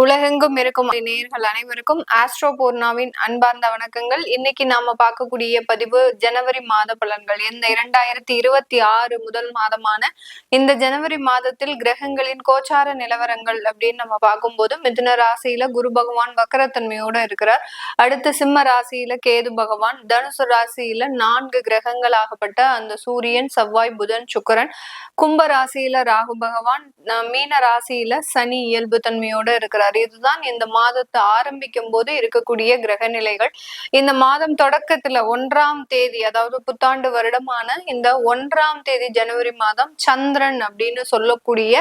உலகெங்கும் இருக்கும் நேர்கள் அனைவருக்கும் ஆஸ்ட்ரோ பூர்ணாவின் அன்பார்ந்த வணக்கங்கள். இன்னைக்கு நாம பார்க்கக்கூடிய பதிவு ஜனவரி மாத பலன்கள். இந்த இரண்டாயிரத்தி இருபத்தி ஆறு முதல் மாதமான இந்த ஜனவரி மாதத்தில் கிரகங்களின் கோச்சார நிலவரங்கள் அப்படின்னு நம்ம பார்க்கும்போது மிதுன ராசியில குரு பகவான் வக்கரத்தன்மையோட இருக்கிறார். அடுத்து சிம்ம ராசியில கேது பகவான். தனுசு ராசியில நான்கு கிரகங்களாகப்பட்ட அந்த சூரியன் செவ்வாய் புதன் சுக்கரன். கும்ப ராசியில ராகு பகவான். மீன ராசியில சனி இயல்பு தன்மையோட இருக்கிறார். இதுதான் இந்த மாதத்தை ஆரம்பிக்கும் போது இருக்கக்கூடிய கிரக நிலைகள் இந்த மாதம் தொடக்கத்துல ஒன்றாம் தேதி அதாவது புத்தாண்டு வருடமான இந்த ஒன்றாம் தேதி ஜனவரி மாதம் சந்திரன் அப்படின்னு சொல்லக்கூடிய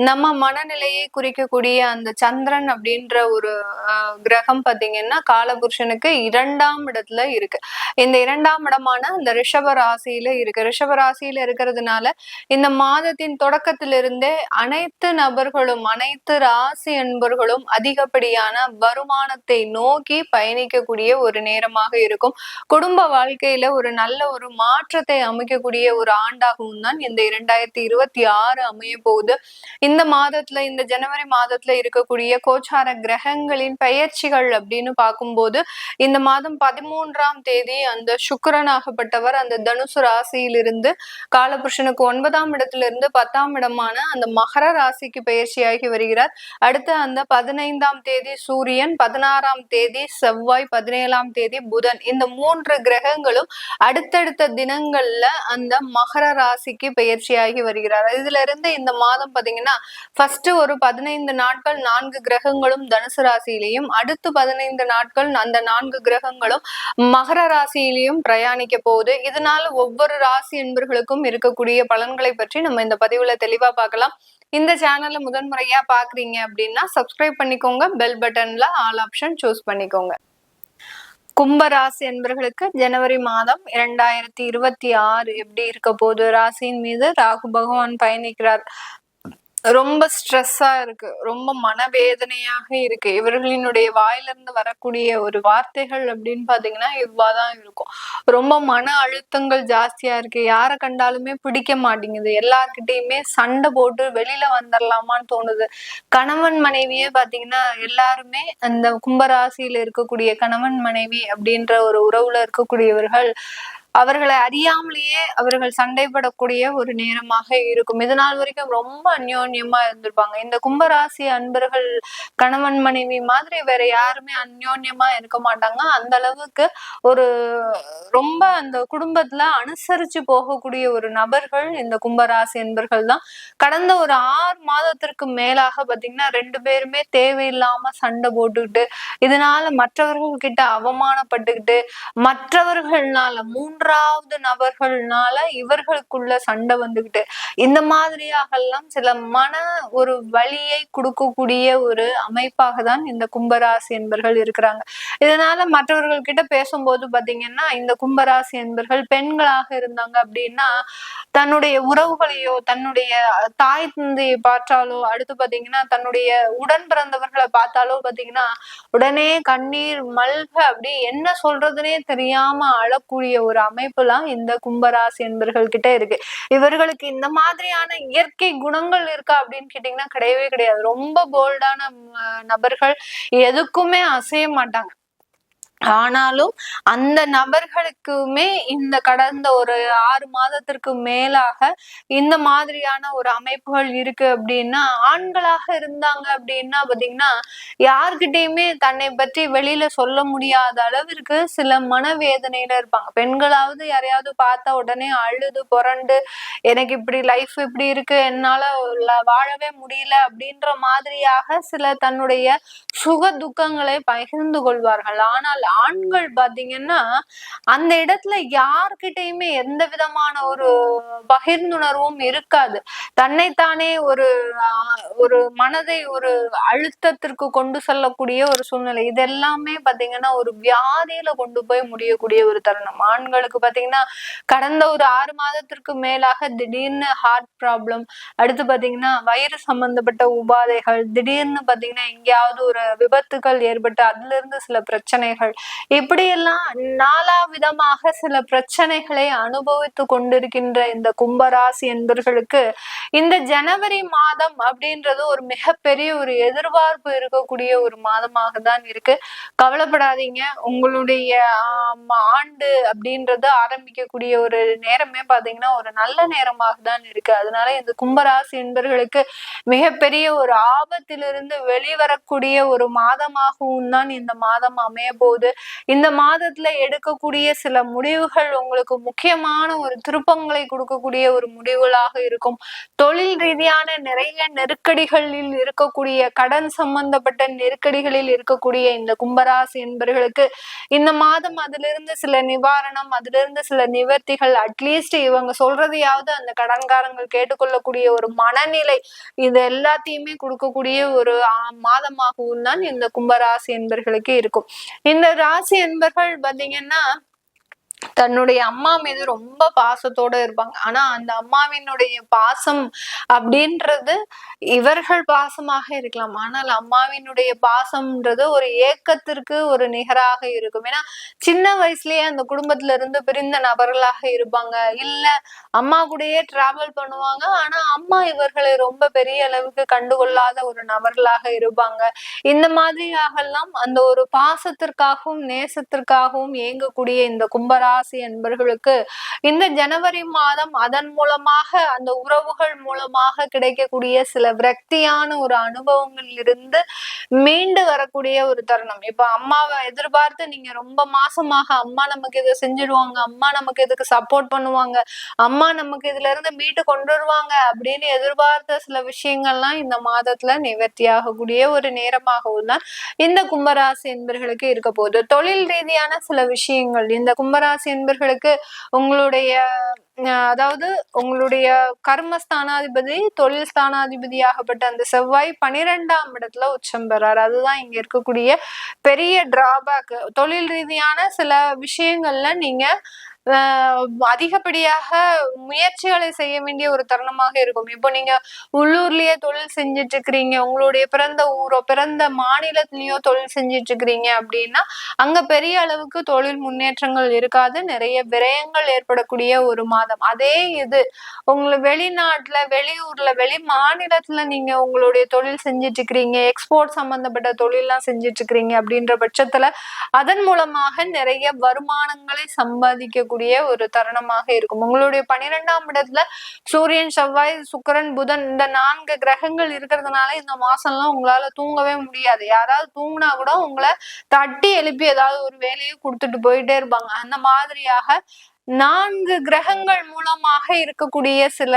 நம்ம மனநிலையை குறிக்கக்கூடிய அந்த சந்திரன் அப்படின்ற ஒரு கிரகம் பாத்தீங்கன்னா காலபுருஷனுக்கு இரண்டாம் இடத்துல இருக்கு. இந்த இரண்டாம் இடமான இந்த ரிஷப ராசியில இருக்கு. ரிஷப ராசியில இருக்கிறதுனால இந்த மாதத்தின் தொடக்கத்திலிருந்தே அனைத்து நபர்களும் அனைத்து ராசி என்பர்களும் அதிகப்படியான வருமானத்தை நோக்கி பயணிக்கக்கூடிய ஒரு நேரமாக இருக்கும். குடும்ப வாழ்க்கையில ஒரு நல்ல ஒரு மாற்றத்தை அமைக்கக்கூடிய ஒரு ஆண்டாகவும் தான் இந்த இரண்டாயிரத்தி இருபத்தி ஆறு அமைய போகுது. இந்த மாதத்துல இந்த ஜனவரி மாதத்துல இருக்கக்கூடிய கோச்சார கிரகங்களின் பெயர்ச்சிகள் அப்படின்னு பார்க்கும்போது இந்த மாதம் பதிமூன்றாம் தேதி அந்த சுக்கரனாகப்பட்டவர் அந்த தனுசு ராசியிலிருந்து காலபுருஷனுக்கு ஒன்பதாம் இடத்துல இருந்து பத்தாம் இடமான அந்த மகர ராசிக்கு பயிற்சியாகி வருகிறார். அடுத்து அந்த பதினைந்தாம் தேதி சூரியன் பதினாறாம் தேதி செவ்வாய் பதினேழாம் தேதி புதன். இந்த மூன்று கிரகங்களும் அடுத்தடுத்த தினங்கள்ல அந்த மகர ராசிக்கு பயிற்சியாகி வருகிறார். இதுல இருந்து இந்த மாதம் பாத்தீங்கன்னா ஃபர்ஸ்ட் ஒரு பதினைந்து நாட்கள் நான்கு கிரகங்களும் தனுசு ராசியிலையும் அடுத்து பதினைந்து நாட்கள் அந்த நான்கு கிரகங்களும் மகர ராசியிலையும் பிரயாணிக்க போகுது. இதனால ஒவ்வொரு ராசி என்பர்களுக்கும் இருக்கக்கூடிய பலன்களை பற்றி நம்ம இந்த பதிவுல தெளிவா பார்க்கலாம். இந்த சேனல்ல முதன்முறையா பாக்குறீங்க அப்படின்னா சப்ஸ்கிரைப் பண்ணிக்கோங்க. பெல் பட்டன்ல ஆல் ஆப்ஷன் சூஸ் பண்ணிக்கோங்க. கும்பராசி என்பர்களுக்கு ஜனவரி மாதம் இரண்டாயிரத்தி இருபத்தி ஆறு எப்படி இருக்க போது ராசியின் மீது ராகு பகவான் பயணிக்கிறார். ரொம்ப ஸ்ட்ரெஸ்ஸா இருக்கு. ரொம்ப மனவேதனையாக இருக்கு. இவர்களினுடைய வாயிலிருந்து வரக்கூடிய ஒரு வார்த்தைகள் அப்படின்னு பாத்தீங்கன்னா இவ்வாதான் இருக்கும். ரொம்ப மன அழுத்தங்கள் ஜாஸ்தியா இருக்கு. யாரை கண்டாலுமே பிடிக்க மாட்டேங்குது. எல்லார்கிட்டயுமே சண்டை போட்டு வெளியில வந்துடலாமான்னு தோணுது. கணவன் மனைவியே பாத்தீங்கன்னா எல்லாருமே அந்த கும்பராசியில இருக்கக்கூடிய கணவன் மனைவி அப்படின்ற ஒரு உறவுல இருக்கக்கூடியவர்கள் அவர்களை அறியாமலேயே அவர்கள் சண்டைப்படக்கூடிய ஒரு நேரமாக இருக்கும். இது நாள் வரைக்கும் ரொம்ப அந்யோன்யமா இருந்திருப்பாங்க. இந்த கும்பராசி அன்பர்கள் கணவன் மனைவி மாதிரி வேற யாருமே அந்யோன்யமா இருக்க மாட்டாங்க. அந்த அளவுக்கு ஒரு ரொம்ப அந்த குடும்பத்துல அனுசரிச்சு போகக்கூடிய ஒரு நபர்கள் இந்த கும்பராசி என்பர்கள் தான். கடந்த ஒரு ஆறு மாதத்திற்கு மேலாக பாத்தீங்கன்னா ரெண்டு பேருமே தேவையில்லாம சண்டை போட்டுக்கிட்டு இதனால மற்றவர்கள் கிட்ட அவமானப்பட்டுக்கிட்டு மற்றவர்கள்னால மூன்று மூன்றாவது நபர்கள்னால இவர்களுக்குள்ள சண்டை வந்துகிட்டு இந்த மாதிரியாக எல்லாம் சில மன ஒரு வழியை கொடுக்கக்கூடிய ஒரு அமைப்பாக தான் இந்த கும்பராசி என்பர்கள் இருக்கிறாங்க. இதனால மற்றவர்கள் கிட்ட பேசும்போது பாத்தீங்கன்னா இந்த கும்பராசி என்பர்கள் பெண்களாக இருந்தாங்க அப்படின்னா தன்னுடைய உறவுகளையோ தன்னுடைய தாய் தந்தையை பார்த்தாலோ அடுத்து பாத்தீங்கன்னா தன்னுடைய உடன் பிறந்தவர்களை பார்த்தாலோ பாத்தீங்கன்னா உடனே கண்ணீர் மல்க அப்படி என்ன சொல்றதுனே தெரியாம அழக்கூடிய ஒரு அமைப்புலாம் இந்த கும்பராசி என்பர்கள் கிட்ட இருக்கு. இவர்களுக்கு இந்த மாதிரியான இயற்கை குணங்கள் இருக்கா அப்படின்னு கேட்டீங்கன்னா கிடையவே கிடையாது. ரொம்ப போல்டான நபர்கள் எதுக்குமே அசைய மாட்டாங்க. ஆனாலும் அந்த நபர்களுக்குமே இந்த கடந்த ஒரு ஆறு மாதத்திற்கு மேலாக இந்த மாதிரியான ஒரு அமைப்புகள் இருக்கு அப்படின்னா ஆண்களாக இருந்தாங்க அப்படின்னா பாத்தீங்கன்னா யார்கிட்டயுமே தன்னை பற்றி வெளியில சொல்ல முடியாத அளவிற்கு சில மனவேதனையில இருப்பாங்க. பெண்களாவது யாரையாவது பார்த்தா உடனே அழுது புரண்டு எனக்கு இப்படி லைஃப் இப்படி இருக்கு என்னால வாழவே முடியல அப்படின்ற மாதிரியாக சில தன்னுடைய சுக துக்கங்களை பகிர்ந்து கொள்வார்கள். ஆனால் ஆண்கள் பாத்தீங்கன்னா அந்த இடத்துல யார்கிட்டயுமே எந்த விதமான ஒரு பகிர்ந்துணர்வும் இருக்காது. தன்னைத்தானே ஒரு ஒரு மனதை ஒரு அழுத்தத்திற்கு கொண்டு செல்லக்கூடிய ஒரு சூழ்நிலை. இது எல்லாமே பாத்தீங்கன்னா ஒரு வியாதியில கொண்டு போய் முடியக்கூடிய ஒரு தருணம். ஆண்களுக்கு பாத்தீங்கன்னா கடந்த ஒரு ஆறு மாதத்திற்கு மேலாக திடீர்னு ஹார்ட் ப்ராப்ளம் அடுத்து பாத்தீங்கன்னா வயிறு சம்பந்தப்பட்ட உபாதைகள் திடீர்னு பாத்தீங்கன்னா எங்கேயாவது ஒரு விபத்துகள் ஏற்பட்டு அதுல இருந்து சில பிரச்சனைகள் இப்படியெல்லாம் நாலா விதமாக சில பிரச்சனைகளை அனுபவித்து கொண்டிருக்கின்ற இந்த கும்பராசி என்பர்களுக்கு இந்த ஜனவரி மாதம் அப்படின்றது ஒரு மிகப்பெரிய ஒரு எதிர்பார்ப்பு இருக்கக்கூடிய ஒரு மாதமாக தான் இருக்கு. கவலைப்படாதீங்க. உங்களுடைய ஆண்டு அப்படின்றது ஆரம்பிக்கக்கூடிய ஒரு நேரமே பாத்தீங்கன்னா ஒரு நல்ல நேரமாக தான் இருக்கு. அதனால இந்த கும்பராசி என்பர்களுக்கு மிகப்பெரிய ஒரு ஆபத்திலிருந்து வெளிவரக்கூடிய ஒரு மாதமாகவும் தான் இந்த மாதம் அமைய போகுது போது இந்த மாதத்துல எடுக்கக்கூடிய சில முடிவுகள் உங்களுக்கு முக்கியமான ஒரு திருப்பங்களை கொடுக்கக்கூடிய ஒரு முடிவுகளாக இருக்கும். தொழில் ரீதியான நிறைய நெருக்கடிகளில் இருக்கக்கூடிய கடன் சம்பந்தப்பட்ட நெருக்கடிகளில் இருக்கக்கூடிய இந்த கும்பராசி என்பர்களுக்கு இந்த மாதம் அதிலிருந்து சில நிவாரணம் அதிலிருந்து சில நிவர்த்திகள் அட்லீஸ்ட் இவங்க சொல்றதையாவது அந்த கடன்காரங்கள் கேட்டுக்கொள்ளக்கூடிய ஒரு மனநிலை இது எல்லாத்தையுமே கொடுக்கக்கூடிய ஒரு மாதமாகவும் தான் இந்த கும்பராசி என்பர்களுக்கு இருக்கும். இந்த ராசி அன்பர்கள் பாத்தீங்கன்னா தன்னுடைய அம்மா மீது ரொம்ப பாசத்தோட இருப்பாங்க. ஆனா அந்த அம்மாவினுடைய பாசம் அப்படின்றது இவர்கள் பாசமாக இருக்கலாம். ஆனால் அம்மாவினுடைய பாசம்ன்றது ஒரு ஏக்கத்திற்கு ஒரு நிகராக இருக்கும். ஏன்னா சின்ன வயசுலயே அந்த குடும்பத்துல இருந்து பிரிந்த நபர்களாக இருப்பாங்க. இல்ல அம்மா கூடயே டிராவல் பண்ணுவாங்க. ஆனா அம்மா இவர்களை ரொம்ப பெரிய அளவுக்கு கண்டுகொள்ளாத ஒரு நபர்களாக இருப்பாங்க. இந்த மாதிரியாக எல்லாம் அந்த ஒரு பாசத்திற்காகவும் நேசத்திற்காகவும் இயங்கக்கூடிய இந்த கும்பரா ராசி என்பர்களுக்கு இந்த ஜனவரி மாதம் அதன் மூலமாக அந்த உறவுகள் மூலமாக கிடைக்கக்கூடிய சில விரக்தியான ஒரு அனுபவங்கள் இருந்து மீண்டு வரக்கூடிய ஒரு தருணம். இப்ப அம்மாவை எதிர்பார்த்து நீங்க ரொம்ப மாசமாக அம்மா நமக்கு இதை செஞ்சிடுவாங்க அம்மா நமக்கு இதுக்கு சப்போர்ட் பண்ணுவாங்க அம்மா நமக்கு இதுல இருந்து மீட்டு கொண்டு வருவாங்க அப்படின்னு எதிர்பார்த்த சில விஷயங்கள்லாம் இந்த மாதத்துல நிவர்த்தியாகக்கூடிய ஒரு நேரமாகவும் தான் இந்த கும்பராசி என்பர்களுக்கு இருக்க போகுது. தொழில் ரீதியான சில விஷயங்கள் இந்த கும்பராசி என்பர்களுக்கு உங்களுடைய அதாவது உங்களுடைய கர்மஸ்தானாதிபதி தொழில் ஸ்தானாதிபதியாகப்பட்ட அந்த செவ்வாய் பனிரெண்டாம் இடத்துல உச்சம் பெறார். அதுதான் இங்க இருக்கக்கூடிய பெரிய டிராபேக் தொழில் ரீதியான சில விஷயங்கள்ல நீங்க அதிகப்படியாக முயற்சிகளை செய்ய வேண்டிய ஒரு தருணமாக இருக்கும். இப்போ நீங்க உள்ளூர்லயே தொழில் செஞ்சுட்டு இருக்கிறீங்க உங்களுடைய பிறந்த ஊரோ பிறந்த மாநிலத்திலயோ தொழில் செஞ்சுட்டு இருக்கிறீங்க அப்படின்னா அங்க பெரிய அளவுக்கு தொழில் முன்னேற்றங்கள் இருக்காது. நிறைய விரயங்கள் ஏற்படக்கூடிய ஒரு மாதம். அதே இது உங்களை வெளிநாட்டுல வெளியூர்ல வெளி மாநிலத்துல நீங்க உங்களுடைய தொழில் செஞ்சுட்டு இருக்கிறீங்க எக்ஸ்போர்ட் சம்பந்தப்பட்ட தொழில்லாம் செஞ்சுட்டு இருக்கிறீங்க அப்படின்ற பட்சத்துல அதன் மூலமாக நிறைய வருமானங்களை சம்பாதிக்க கூடிய ஒரு தருணமாக இருக்கும். உங்களுடைய பனிரெண்டாம் இடத்துல சூரியன் செவ்வாய் சுக்கரன் புதன் இந்த நான்கு கிரகங்கள் இருக்கிறதுனால இந்த மாசம்லாம் உங்களால தூங்கவே முடியாது. யாராவது தூங்கினா கூட உங்களை தட்டி எழுப்பி ஏதாவது ஒரு வேலையை கொடுத்துட்டு போயிட்டே இருப்பாங்க. அந்த மாதிரியாக நான்கு கிரகங்கள் மூலமாக இருக்கக்கூடிய சில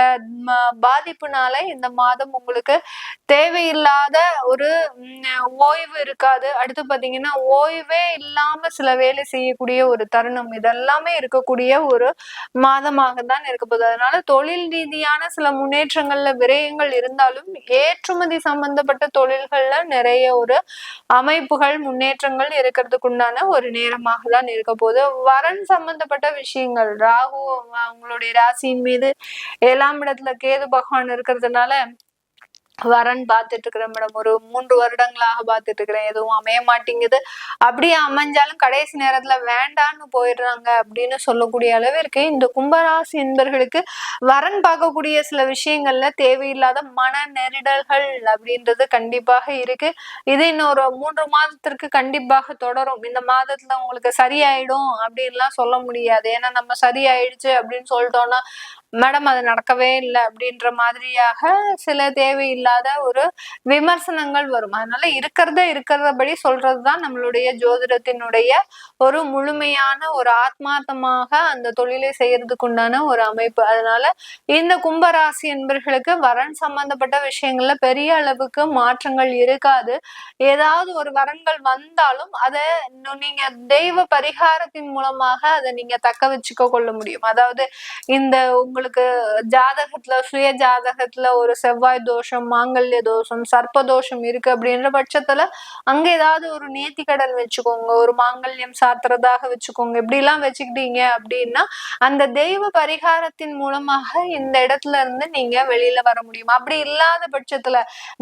பாதிப்புனால இந்த மாதம் உங்களுக்கு தேவையில்லாத ஒரு ஓய்வு இருக்காது. அடுத்து பாத்தீங்கன்னா ஓய்வே இல்லாம சில வேலை செய்யக்கூடிய ஒரு தருணம். இதெல்லாமே இருக்கக்கூடிய ஒரு மாதமாக தான் இருக்க போகுது. அதனால தொழில் ரீதியான சில முன்னேற்றங்கள்ல விரயங்கள் இருந்தாலும் ஏற்றுமதி சம்பந்தப்பட்ட தொழில்கள்ல நிறைய ஒரு அமைப்புகள் முன்னேற்றங்கள் இருக்கிறதுக்கு உண்டான ஒரு நேரமாக தான் இருக்க போகுது. வரன் சம்பந்தப்பட்ட விஷயங்கள் கிரகங்கள் ராகு அவங்களுடைய ராசியின் மீது ஏழாம் இடத்துல கேது பகவான் இருக்கிறதுனால வரன் பார்த்துட்டு இருக்கிறேன் மேடம். ஒரு மூன்று வருடங்களாக பார்த்துட்டு இருக்கிறேன் எதுவும் அமைய மாட்டேங்குது. அப்படியே அமைஞ்சாலும் கடைசி நேரத்துல வேண்டான்னு போயிடுறாங்க அப்படின்னு சொல்லக்கூடிய அளவிற்கு இந்த கும்பராசி என்பர்களுக்கு வரன் பார்க்கக்கூடிய சில விஷயங்கள்ல தேவையில்லாத மன நெரிடல்கள் அப்படின்றது கண்டிப்பாக இருக்கு. இது இன்னொரு மூன்று மாதத்திற்கு கண்டிப்பாக தொடரும். இந்த மாதத்துல உங்களுக்கு சரியாயிடும் அப்படின்லாம் சொல்ல முடியாது. ஏன்னா நம்ம சரியாயிடுச்சு அப்படின்னு சொல்லிட்டோம்னா மேடம் அது நடக்கவே இல்லை அப்படின்ற மாதிரியாக சில தேவையில்லாத ஒரு விமர்சனங்கள் வரும். அதனால இருக்கிறத இருக்கிறதபடி சொல்றதுதான் நம்மளுடைய ஜோதிடத்தினுடைய ஒரு முழுமையான ஒரு ஆத்மார்த்தமாக அந்த தொழிலை செய்யறதுக்கு உண்டான ஒரு அமைப்பு. அதனால இந்த கும்பராசி என்பர்களுக்கு வரன் சம்பந்தப்பட்ட விஷயங்கள்ல பெரிய அளவுக்கு மாற்றங்கள் இருக்காது. ஏதாவது ஒரு வரன்கள் வந்தாலும் அதை நீங்க தெய்வ பரிகாரத்தின் மூலமாக அதை நீங்க தக்க வச்சுக்க கொள்ள முடியும். அதாவது இந்த உங்க உங்களுக்கு ஜாதகத்துல சுய ஜாதகத்துல ஒரு செவ்வாய் தோஷம் மாங்கல்ய தோஷம் சர்ப்ப தோஷம் இருக்கு அப்படின்ற பட்சத்துல அங்க ஏதாவது ஒரு நேர்த்தி கடன் வச்சுக்கோங்க. ஒரு மாங்கல்யம் சாத்துறதாக வச்சுக்கோங்க. இப்படி எல்லாம் வச்சுக்கிட்டீங்க அப்படின்னா அந்த தெய்வ பரிகாரத்தின் மூலமாக இந்த இடத்துல இருந்து நீங்க வெளியில வர முடியும். அப்படி இல்லாத பட்சத்துல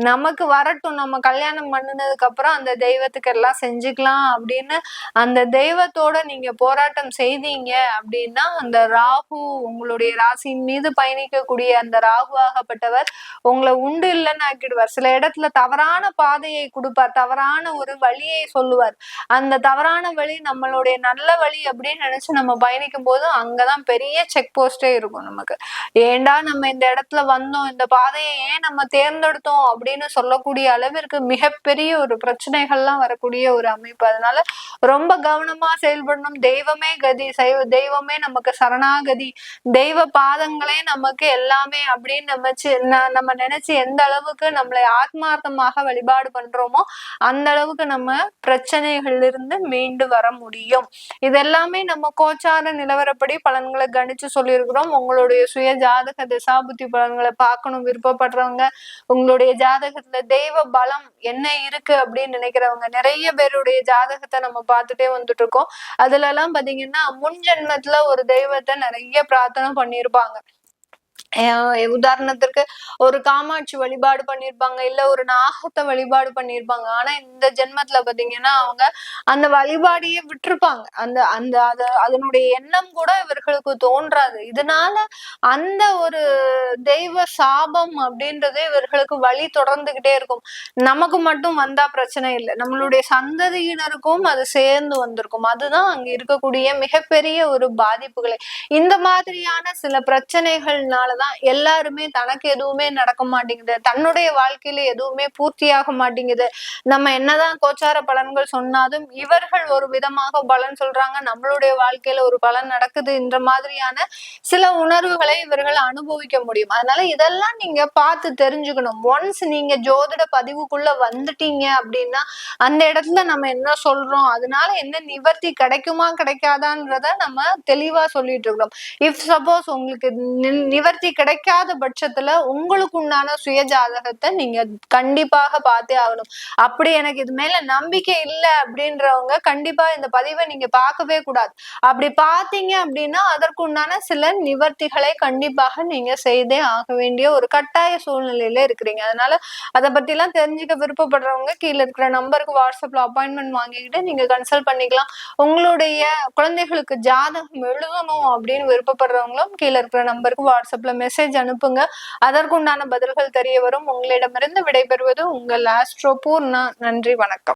நமக்கு வரட்டும். நம்ம கல்யாணம் பண்ணினதுக்கு அப்புறம் அந்த தெய்வத்துக்கு எல்லாம் செஞ்சுக்கலாம் அப்படின்னு அந்த தெய்வத்தோட நீங்க போராட்டம் செய்தீங்க அப்படின்னா அந்த ராகு உங்களுடைய ராசி ராசியின் மீது பயணிக்கக்கூடிய அந்த ராகுவாகப்பட்டவர் உங்களை உண்டு இல்லைன்னு ஆக்கிடுவார். சில இடத்துல தவறான பாதையை கொடுப்பார். தவறான ஒரு வழியை சொல்லுவார். அந்த தவறான வழி நம்மளுடைய நல்ல வழி அப்படின்னு நினைச்சு நம்ம பயணிக்கும் போது அங்கதான் பெரிய செக் போஸ்டே இருக்கும் நமக்கு. ஏண்டா நம்ம இந்த இடத்துல வந்தோம்? இந்த பாதையை ஏன் நம்ம தேர்ந்தெடுத்தோம்? அப்படின்னு சொல்லக்கூடிய அளவிற்கு மிகப்பெரிய ஒரு பிரச்சனைகள்லாம் வரக்கூடிய ஒரு அமைப்பு. அதனால ரொம்ப கவனமா செயல்படணும். தெய்வமே கதி. தெய்வமே நமக்கு சரணாகதி. தெய்வ பாத பாதங்களே நமக்கு எல்லாமே அப்படின்னு நினைச்சு நம்ம நினைச்சு எந்த அளவுக்கு நம்மளை ஆத்மார்த்தமாக வழிபாடு பண்றோமோ அந்த அளவுக்கு நம்ம பிரச்சனைகள்ல இருந்து மீண்டு வர முடியும். இதெல்லாமே நம்ம கோச்சார நிலவரப்படி பலன்களை கணிச்சு சொல்லியிருக்கிறோம். உங்களுடைய சுய ஜாதக திசாபுத்தி பலன்களை பார்க்கணும் விருப்பப்படுறவங்க. உங்களுடைய ஜாதகத்துல தெய்வ பலம் என்ன இருக்கு அப்படின்னு நினைக்கிறவங்க. நிறைய பேருடைய ஜாதகத்தை நம்ம பார்த்துட்டே வந்துட்டு இருக்கோம் அதுல எல்லாம் பாத்தீங்கன்னா முன் ஜென்மத்துல ஒரு தெய்வத்தை நிறைய பிரார்த்தனை பண்ணியிருப்பாங்க. இருப்பாங்க உதாரணத்திற்கு ஒரு காமாட்சி வழிபாடு பண்ணிருப்பாங்க இல்ல ஒரு நாகத்தை வழிபாடு பண்ணிருப்பாங்க. ஆனா இந்த ஜென்மத்துல பாத்தீங்கன்னா அவங்க அந்த வழிபாடையே விட்டுருப்பாங்க. அந்த அந்த அத அதனுடைய எண்ணம் கூட இவர்களுக்கு தோன்றாது. இதனால அந்த ஒரு தெய்வ சாபம் அப்படின்றது இவர்களுக்கு வழி தொடர்ந்துகிட்டே இருக்கும். நமக்கு மட்டும் வந்தா பிரச்சனை இல்லை. நம்மளுடைய சந்ததியினருக்கும் அது சேர்ந்து வந்திருக்கும். அதுதான் அங்க இருக்கக்கூடிய மிகப்பெரிய ஒரு பாதிப்புகளை. இந்த மாதிரியான சில பிரச்சனைகள்னாலதான் தான் எல்லாருமே தனக்கு எதுவுமே நடக்க மாட்டேங்குது. தன்னுடைய வாழ்க்கையில எதுவுமே பூர்த்தியாக மாட்டேங்குது. நம்ம என்னதான் கோச்சார பலன்கள் சொன்னாலும் இவர்கள் ஒரு விதமாக பலன் சொல்றாங்க. நம்மளுடைய வாழ்க்கையில ஒரு பலன் நடக்குதுன்ற மாதிரியான சில உணர்வுகளை இவர்கள் அனுபவிக்க முடியும். அதனால இதெல்லாம் நீங்க பார்த்து தெரிஞ்சுக்கணும். ஒன்ஸ் நீங்க ஜோதிட பதிவுக்குள்ள வந்துட்டீங்க அப்படின்னா அந்த இடத்துல நம்ம என்ன சொல்றோம்? அதனால என்ன நிவர்த்தி கிடைக்குமா கிடைக்காதான்றத நம்ம தெளிவா சொல்லிட்டு இருக்கிறோம். இஃப் சப்போஸ் உங்களுக்கு நிவர்த்தி கிடைக்காத பட்சத்துல உங்களுக்கு உண்டான சுய ஜாதகத்தை நீங்க கண்டிப்பாக பார்த்தே ஆகணும். அப்படி எனக்கு இது மேல நம்பிக்கை இல்லை அப்படின்றவங்க கண்டிப்பா இந்த பதிவை நீங்க பார்க்கவே கூடாது. அப்படி பார்த்தீங்க அப்படின்னா அதற்குண்டான சில நிவர்த்திகளை கண்டிப்பாக நீங்க செய்தே ஆக வேண்டிய ஒரு கட்டாய சூழ்நிலையில இருக்கிறீங்க. அதனால அதை பத்தி எல்லாம் தெரிஞ்சுக்க விருப்பப்படுறவங்க கீழே இருக்கிற நம்பருக்கு வாட்ஸ்அப்ல அப்பாயின்மெண்ட் வாங்கிக்கிட்டு நீங்க கன்சல்ட் பண்ணிக்கலாம். உங்களுடைய குழந்தைகளுக்கு ஜாதகம் எழுதணும் அப்படின்னு விருப்பப்படுறவங்களும் கீழே இருக்கிற நம்பருக்கு வாட்ஸ்அப்ல மெசேஜ் அனுப்புங்க. அதற்குண்டான பதில்கள் தெரிய வரும். உங்களிடமிருந்து விடைபெறுவது உங்கள் ஆஸ்ட்ரோ பூர்ணா. நன்றி வணக்கம்.